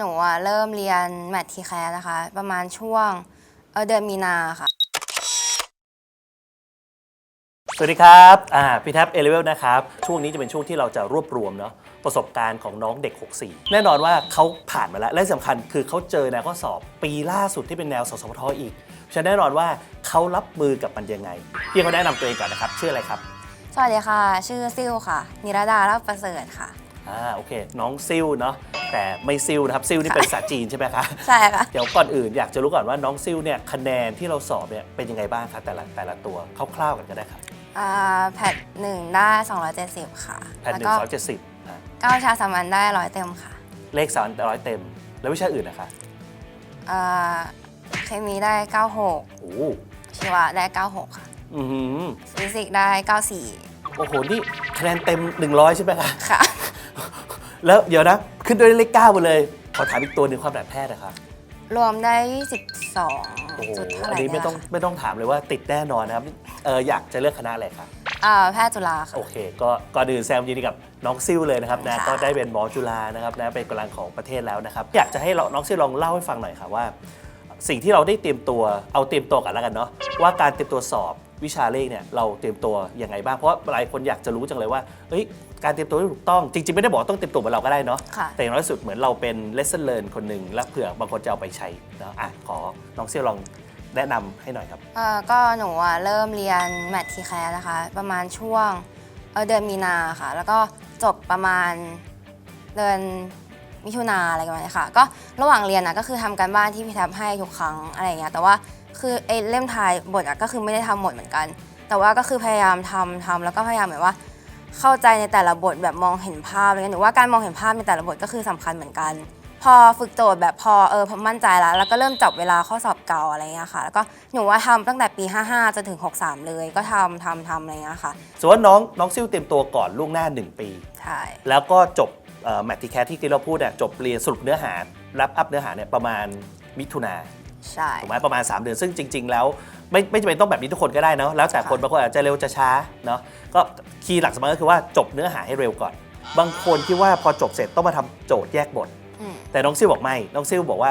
หนูอะเริ่มเรียนแมททีแคสนะคะ ประมาณช่วงเอ่อเดือนมีนาค่ะ สวัสดีครับอ่าพี่แท็บเอเลเวลนะครับ ช่วงนี้จะเป็นช่วงที่เราจะรวบรวมเนาะประสบการณ์ของน้องเด็ก 64 แน่นอนว่าเขาผ่านมาแล้ว และที่สำคัญคือเขาเจอแนวข้อสอบปีล่าสุดที่เป็นแนวสสพทอีก ฉะนั้นแน่นอนว่าเขารับมือกับมันยังไง พี่เขาแนะนำตัวเองก่อนนะครับ ชื่ออะไรครับ สวัสดีค่ะ ชื่อซิลค่ะ นิรดารับประเสริฐค่ะ อ่าโอเค น้องซิลเนาะ แต่ไม่ซิลนะครับซิลนี่เป็นภาษาจีนใช่ไหมคะใช่ค่ะ เดี๋ยวก่อนอื่นอยากจะรู้ก่อนว่าน้องซิลเนี่ยคะแนนที่เราสอบเนี่ยเป็นยังไงบ้างครับแต่ละแต่ละตัวคร่าวๆกันก็ได้ครับอ่าแพทหนึ่งได้ 270 ค่ะแผ่นหแล้วนึ่งก็ร้อยเจ็ดสิบอ่าเก้าชาสามัญได้ร้อยเต็มค่ะเลขสามร้อยเต็ม แล้ววิชาอื่นนะคะอ่าเคมีได้ 96 โอ้ชีวะได้ 96 ค่ะ อือหือฟิสิกส์ได้ 94 โอ้โหนี่คะแนนเต็ม 100 ใช่ไหมคะ ค่ะ แล้วเดี๋ยวนะ ขึ้นด้วยเลข9หมดเลยขอถามอีกตัวหนึ่งความแบบแพทย์นะคะรวมได้ โอ้โห22จุดเท่าไหอันร่นี้ไม่เนี่ยต้องค่ะไม่ต้องถามเลยว่าติดแน่นอนนะครับเอออยากจะเลือกคณะอะไรคะอ่าแพทย์จุฬาค่ะ โอเค ก็ก่อนอื่นแซมยินดีกับน้องซิ่วเลยนะครับนะค่ะ ก็ได้เป็นหมอจุฬานะครับนะเป็นกำลังของประเทศแล้วนะครับ อยากจะให้เราน้องซิ่วลองเล่าให้ฟังหน่อยค่ะว่า สิ่งที่เราได้เตรียมตัวเอาเตรียมตัวกันแล้วกันเนาะว่าการเตรียมตัวสอบ วิชาเลขเนี่ยเราเตรียมตัวยังไงบ้างเพราะว่าหลายคนอยากจะรู้จังเลยว่าเอ้ยการเตรียมตัวที่ถูกต้องจริงๆ ไม่ได้บอกว่าต้องเตรียมตัวเหมือนเราก็ได้เนาะค่ะ แต่อย่างน้อยที่สุดเหมือนเราเป็น lesson learn คนหนึ่งและเผื่อบางคนจะเอาไปใช้เนาะอะขอน้องเซี่ยวลองแนะนำให้หน่อยครับ เอ่อก็หนูอะเริ่มเรียนแมททีแคสนะคะ ประมาณช่วงเอ่อเดือนมีนาค่ะ แล้วก็จบประมาณเดือน มิถุนาอะไรประมาณนี้ค่ะ ก็ระหว่างเรียนนะก็คือทำการบ้านที่พี่แทบให้ทุกครั้งอะไรอย่างเงี้ยแต่ว่าคือไอ้เล่มทายบทอะก็คือไม่ได้ทำหมดเหมือนกัน แต่ว่าก็คือพยายามทำทำแล้วก็พยายามแบบว่า เข้าใจในแต่ละบทแบบมองเห็นภาพอะไรเงี้ยหนูว่าการมองเห็นภาพในแต่ละบทก็คือสำคัญเหมือนกัน พอฝึกโจทย์แบบพอเออพอมั่นใจแล้ว แล้วก็เริ่มจับเวลาข้อสอบเก่าอะไรเงี้ยค่ะ แล้วก็หนูว่าทำตั้งแต่ปี 55จนถึง 63 เลยก็ทำทำทำอะไรเงี้ยค่ะสมมติว่าน้องน้องซิ่วเตรียมตัวก่อนล่วงหน้า 1 ปี ใช่ แล้วก็จบ แมทติแคที่เราพูดเนี่ยจบเรียนสรุปเนื้อหารับอัพเนื้อหาเนี่ยประมาณมิถุนาใช่ถูกไหมประมาณ 3 เดือนซึ่งจริง ๆ แล้วไม่ไม่จำเป็นต้องแบบนี้ทุกคนก็ได้เนาะแล้วแต่คนค่ะบางคนอาจจะเร็วจะช้าเนาะก็คีย์หลักสำคัญก็คือว่าจบเนื้อหาให้เร็วก่อน บางคนคิดว่าพอจบเสร็จต้องมาทำโจทย์แยกบทอืมแต่น้องซิ่วบอกไม่น้องซิ่วบอกว่า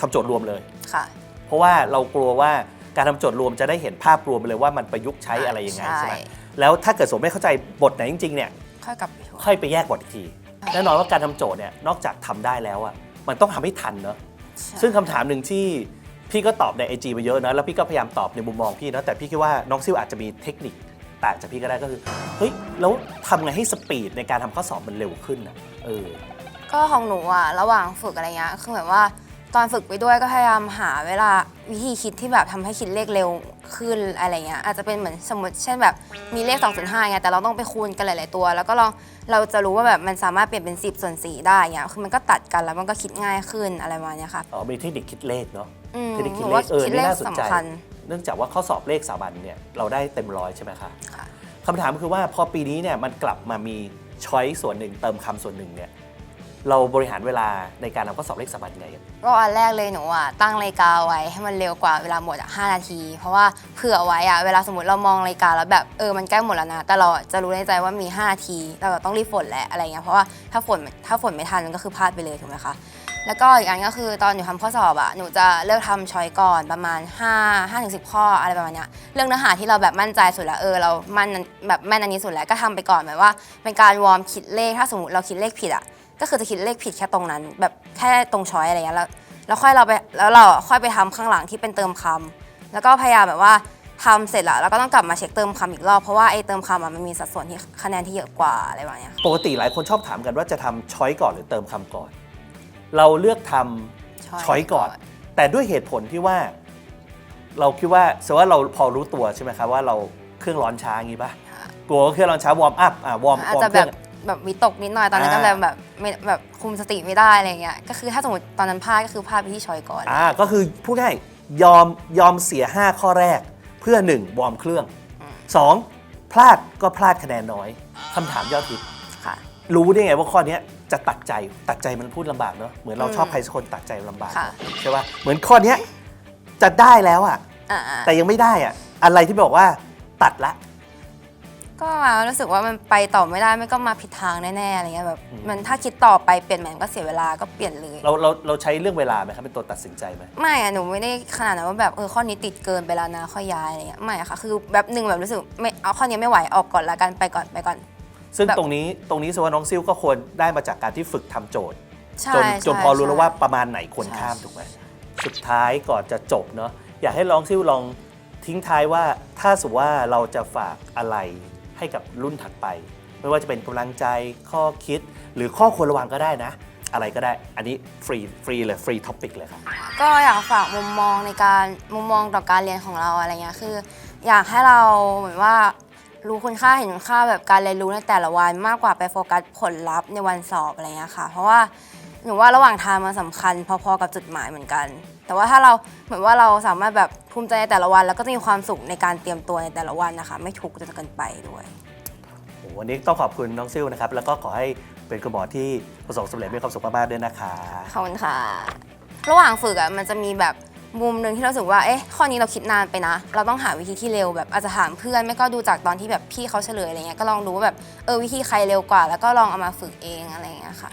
ทำโจทย์รวมเลยค่ะ เพราะว่าเรากลัวว่าการทำโจทย์รวมจะได้เห็นภาพรวมไปเลยว่ามันประยุกต์ใช้อะไรยังไงใช่ไหมแล้วถ้าเกิดสมมติไม่เข้าใจบทไหนจริงๆเนี่ยค่อยกลับไปทวนค่อยไปแยกบทอีกที แน่นอนว่าการทำโจทย์เนี่ยนอกจากทำได้แล้วอะมันต้องทำให้ทันเนาะซึ่งคำถามหนึ่งที่พี่ก็ตอบใน IG มาเยอะนะแล้วพี่ก็พยายามตอบในมุมมองพี่นะแต่พี่คิดว่าน้องซิวอาจจะมีเทคนิคต่างจากพี่ก็ได้ก็คือเฮ้ยแล้วทำไงให้สปีดในการทำข้อสอบมันเร็วขึ้นอะเออก็ของหนูอะระหว่างฝึกอะไรเงี้ยคือแบบว่าตอนฝึกไปด้วยก็พยายามหาเวลา วิธีคิดที่แบบทำให้คิดเลขเร็วขึ้นอะไรเงี้ยอาจจะเป็นเหมือนสมมติเช่นแบบมีเลข 2 5ไงแต่เราต้องไปคูณกันหลาย ๆ ตัว แล้วก็ลองเราจะรู้ว่าแบบมันสามารถเปลี่ยนเป็น 10 ส่วน 4 ได้เงี้ยคือมันก็ตัดกันแล้วมันก็คิดง่ายขึ้นอะไรประมาณเนี้ยค่ะอ๋อมีเทคนิคคิดเลขเนาะอืมเทคนิคหคิดนูเลว่าขเออคิดนี่เลขน่าสนใจสำคัญเนื่องจากว่าข้อสอบเลขสถาบันเนี่ยเราได้เต็มร้อยใช่ไหมคะค่ะคำถามคือว่าพอปีนี้เนี่ยมันกลับมามีช้อยส่วนหนึ่งเติมคำส่วนหนึ่งเนี่ย เราบริหารเวลาในการทำข้อสอบเลขสมบันยังไงกันก็อันแรกเลยหนูอะตั้งนาฬิกาไว้ให้มันเร็วกว่าเวลาหมดอะ5นาที เพราะว่าเผื่อไว้อะเวลาสมมติเรามองนาฬิกาแล้วแบบเออมันใกล้หมดแล้วนะแต่เราจะรู้ในใจว่ามี5นาที เราต้องรีบฝนแหละอะไรเงี้ยเพราะว่าถ้าฝนถ้าฝนไม่ทันมันก็คือพลาดไปเลยถูกไหมคะ แล้วก็อีกอันก็คือตอนหนูทำข้อสอบอะหนูจะเลือกทำช้อยก่อนประมาณ 5 5ถึง10 ข้ออะไรประมาณเนี้ยเรื่องเนื้อหาที่เราแบบมั่นใจสุดแล้วเออเรามั่นแบบแม่นอันนี้สุดแล้วก็ทำไปก่อนหมายว่าเป็นการวอร์มคิดเลขถ้าสมมติเราคิดเลขผิดอะก็คือจะคิดเลขผิดแค่ตรงนั้น แบบแค่ตรงช้อยอะไรเงี้ยแล้วแล้วค่อยเราไปแล้วเราค่อยไปทำข้างหลังที่เป็นเติมคำแล้วก็พยายามแบบว่าทำเสร็จแล้วแล้วก็ต้องกลับมาเช็คเติมคำอีกรอบเพราะว่าไอ้เติมคำอะมันมีสัดส่วนที่คะแนนที่เยอะกว่าอะไรแบบเนี้ยปกติหลายคนชอบถามกันว่าจะทำช้อยก่อนหรือเติมคำก่อน เราเลือกทำช้อยก่อน แต่ด้วยเหตุผลที่ว่า เราคิดว่าสมมติว่าเราพอรู้ตัวใช่ไหมครับว่าเราเครื่องร้อนช้าอย่างงี้ป่ะค่ะกลัวว่าเครื่องร้อนช้าวอร์มอัพอะวอร์มอาจวอร์จะมเคแบรื่อบงแบบวิตกนิดหน่อยตอนนั้นอ่าก็เลยแบบไม่แบบคุมสติไม่ได้อะไรเงี้ยก็คือถ้าสมมติตอนนั้นพลาดก็คือพลาดไปที่ช้อยก่อนอ่าก็คือพูดง่ายยอมยอมเสีย 5 ข้อแรกเพื่อ 1 วอร์มเครื่อง 2 พลาดก็พลาดคะแนนน้อยคำถามยอดฮิตค่ะรู้ได้ไงว่าข้อเนี้ย จะตัดใจตัดใจมันพูดลำบากเนอะเหมือนเราอืมชอบใครสักคนตัดใจลำบากค่ะ ใช่ป่ะเหมือนข้อเนี้ยจะได้แล้วอะ อ่าแต่ยังไม่ได้อะ อะไรที่บอกว่าตัดละ ก็รู้สึกว่ามันไปต่อไม่ได้ไม่ก็มาผิดทางแน่ๆอะไรเงี้ยแบบอืม มันถ้าคิดต่อไปเปลี่ยนแหมนก็เสียเวลาก็เปลี่ยนเลย เราเราเราใช้เรื่องเวลาไหมครับเป็นตัวตัดสินใจไหมไม่อะหนูไม่ได้ขนาดนั้นว่าแบบเออข้อนี้ติดเกินไปแล้วนะค่อยย้ายอะไรเงี้ยไม่อะค่ะคือแบบหนึ่งแบบรู้สึกไม่เอาข้อนี้ไม่ไหวออกก่อนละกันไปก่อนไปก่อน ซึ่งแบบ ตรงนี้ตรงนี้สวาน้องซิลก็ควรได้มาจากการที่ฝึกทำโจทย์ใช่จนจนพอรู้ใช่แล้วว่าประมาณไหนควรใช่ข้ามถูกไหมสุดท้ายก่อนจะจบเนาะอยากให้ลองซิลลองทิ้งท้ายว่าถ้าสมมติว่าเราจะฝากอะไรให้กับรุ่นถัดไป ไม่ว่าจะเป็นกำลังใจข้อคิด หรือข้อควรระวังก็ได้นะ อะไรก็ได้อันนี้ฟรีฟรีเลยฟรีท็อปิกเลยครับ ก็อยากฝากมุมมองในการมุมมองต่อการเรียนของเราอะไรเงี้ยคือ อยากให้เราเหมือนว่า รู้คุณค่าเห็นคุณค่าแบบการเรียนรู้ในแต่ละวันมากกว่าไปโฟกัสผลลัพธ์ในวันสอบอะไรเงี้ยค่ะ เพราะว่าหนูว่าระหว่างทางมันสำคัญ พอๆกับจุดหมายเหมือนกัน แต่ว่าถ้าเราเหมือนว่าเราสามารถแบบภูมิใจในแต่ละวัน แล้วก็จะมีความสุขในการเตรียมตัวในแต่ละวันนะคะ ไม่ทุกข์จนเกินไปด้วยโอ้โหวันนี้ต้องขอบคุณน้องซิลนะครับ แล้วก็ขอให้เป็นคุณหมอที่ประสบความสำเร็จมีความสุขมากๆด้วยนะคะขอบคุณค่ะ ระหว่างฝึกอะมันจะมีแบบ มุมหนึ่งที่เราสึกว่า เอ๊ะ ข้อนี้เราคิดนานไปนะ เราต้องหาวิธีที่เร็วแบบอาจจะถามเพื่อน ไม่ก็ดูจากตอนที่แบบพี่เขาเฉลยอะไรเงี้ย ก็ลองดูว่าแบบ เออวิธีใครเร็วกว่า แล้วก็ลองเอามาฝึกเองอะไรเงี้ยค่ะ